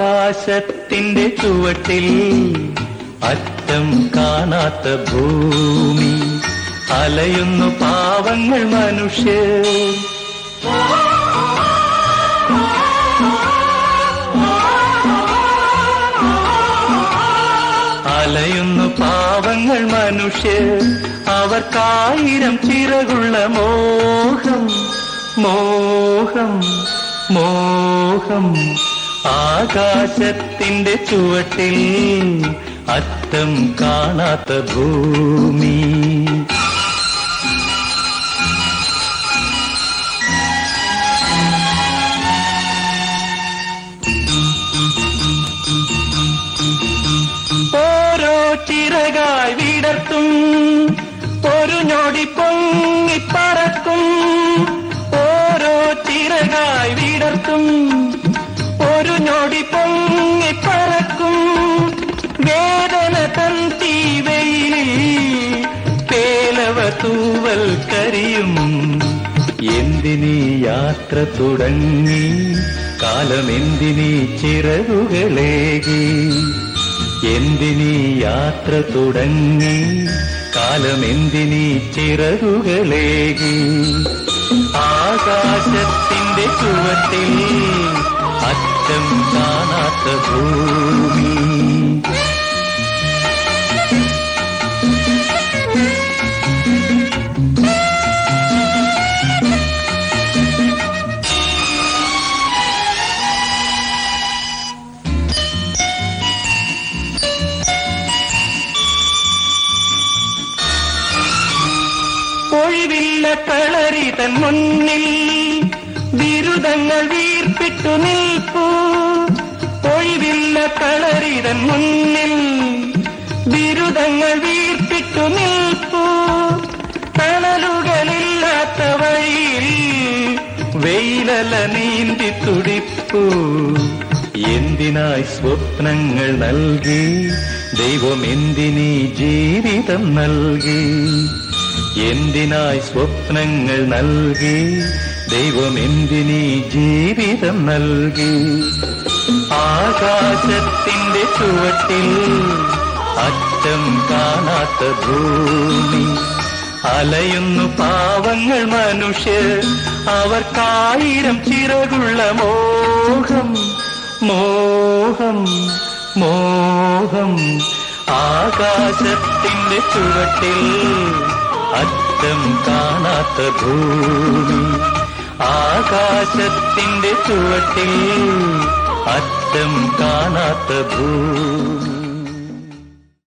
ആകാശത്തിന്റെ ചുവട്ടിൽ അറ്റം കാണാത്ത ഭൂമി. അലയുന്നു പാവങ്ങൾ മനുഷ്യർ അലയുന്നു പാവങ്ങൾ മനുഷ്യർ അവർക്കായിരം ചിറകുള്ള മോഹം. മോഹം മോഹം. ആകാശത്തിന്റെ ചുവട്ടിൽ അറ്റം കാണാത്ത ഭൂമി. ചിറകായി വിടർത്തും ഒരു ഞൊടി പൊങ്ങിപ്പറക്കും കരിയും എന്തിനീ യാത്ര തുടങ്ങി? കാലം കാലമെന്തിനീ ചിറകുകളേകി? എന്തിനീ യാത്ര തുടങ്ങി? കാലം കാലമെന്തിനീ ചിറകുകളേകി? ആകാശത്തിന്റെ ചുവട്ടിൽ അറ്റം കാണാത്ത ഭൂമി. ഒഴിവില്ല കളരി തൻ മുന്നിൽ ബിരുദങ്ങൾ വീർപ്പിട്ടു നിൽപ്പൂ. ഒഴിവില്ല കളരി തൻ മുന്നിൽ ബിരുദങ്ങൾ വീർപ്പിട്ടു നിൽപ്പൂ. തണലുകളില്ലാത്ത വഴിയിൽ വെയിലല നീന്തി തുടിപ്പൂ. എന്തിനായി സ്വപ്നങ്ങൾ നൽകി? ദൈവം എന്തിനീ ജീവിതം നൽകി? എന്തിനായി സ്വപ്നങ്ങൾ നൽകി? ദൈവം എന്തിനീ ജീവിതം നൽകി? ആകാശത്തിന്റെ ചുവട്ടിൽ അറ്റം കാണാത്ത ഭൂമി. അലയുന്നു പാവങ്ങൾ മനുഷ്യർ. അവർക്കായിരം ചിറകുള്ള മോഹം. മോഹം മോഹം. ആകാശത്തിന്റെ ചുവട്ടിൽ അറ്റം കാണാത്ത ഭൂമി. ആകാശത്തിന്റെ ചുവട്ടിൽ അറ്റം കാണാത്ത ഭൂമി.